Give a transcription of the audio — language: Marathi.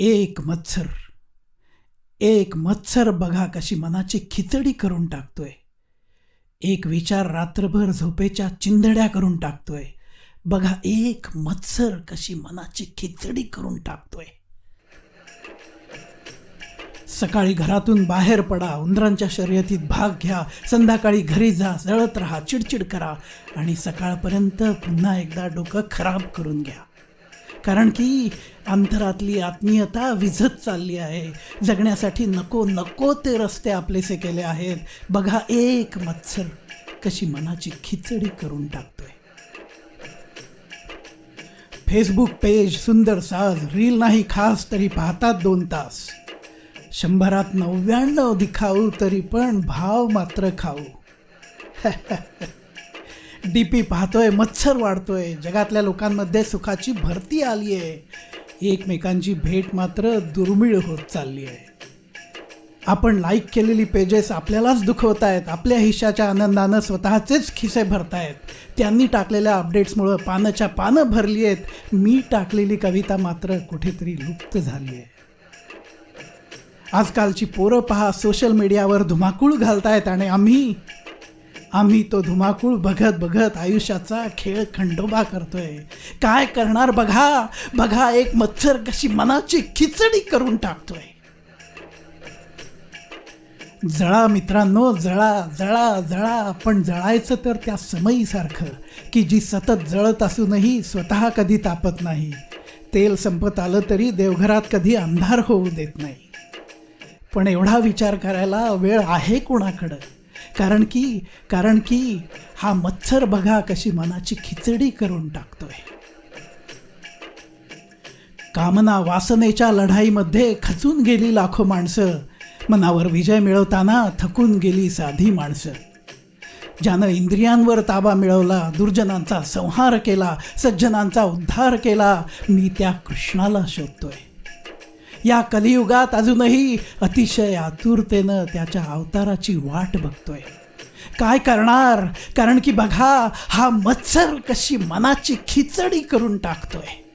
एक मत्सर एक मत्सर बघा कशी मनाची खिचडी करून टाकतोय. एक विचार रात्रभर झोपेच्या चिंधड्या करून टाकतोय. बघा एक मत्सर कशी मनाची खिचडी करून टाकतोय. सकाळी घरातून बाहेर पडा उंदरांच्या शर्यतीत भाग घ्या संध्याकाळी घरी जा जळत राहा चिडचिड करा आणि सकाळपर्यंत पुन्हा एकदा डोकं खराब करून घ्या. कारण की अंतरातली आत्मीयता विझत चालली आहे. जगण्यासाठी नको नको ते रस्ते आपलेसे केले आहेत. बघा एक मत्सर कशी मनाची खिचडी करून टाकतोय. फेसबुक पेज सुंदर साज रील नाही खास तरी पाहतात दोन तास. शंभरात नव्याण्णव दिखाऊ तरी पण भाव मात्र खाऊ. डी पी पाहतोय मच्छर वाढतोय. जगातल्या लोकांमध्ये सुखाची भरती आली आहे. एकमेकांची भेट मात्र दुर्मिळ होत चालली आहे. आपण लाईक केलेली पेजेस आपल्यालाच दुखवत आहेत. आपल्या हिशाच्या आनंदानं स्वतःचेच खिसे भरतायत. त्यांनी टाकलेल्या अपडेट्समुळं पानाच्या पानं भरली आहेत. मी टाकलेली कविता मात्र कुठेतरी लुप्त झाली आहे. आजकालची पोरं पहा सोशल मीडियावर धुमाकूळ घालतायत आणि आम्ही आम्ही तो धुमाकूळ बघत बघत आयुष्याचा खेळ खंडोबा करतोय. काय करणार बघा? बघा एक मच्छर कशी मनाची खिचडी करून टाकतोय. जळा मित्रांनो जळा जळा जळा. पण जळायचं तर त्या समयीसारखं की जी सतत जळत असूनही स्वतः कधी तापत नाही. तेल संपत आलं तरी देवघरात कधी अंधार होऊ देत नाही. पण एवढा विचार करायला वेळ आहे कोणाकडं? कारण की कारण की हा मच्छर बघा कशी मनाची खिचडी करून टाकतोय. कामना वासनेच्या लढाईमध्ये खचून गेली लाखो माणसं. मनावर विजय मिळवताना थकून गेली साधी माणसं. ज्यानं इंद्रियांवर ताबा मिळवला दुर्जनांचा संहार केला सज्जनांचा उद्धार केला मी त्या कृष्णाला शोधतोय. या कलियुगात अजूनही अतिशय आतुरतेनं त्याच्या अवताराची वाट बघतोय. काय करणार? कारण की बघा हा मत्सर कशी मनाची खिचडी करून टाकतोय.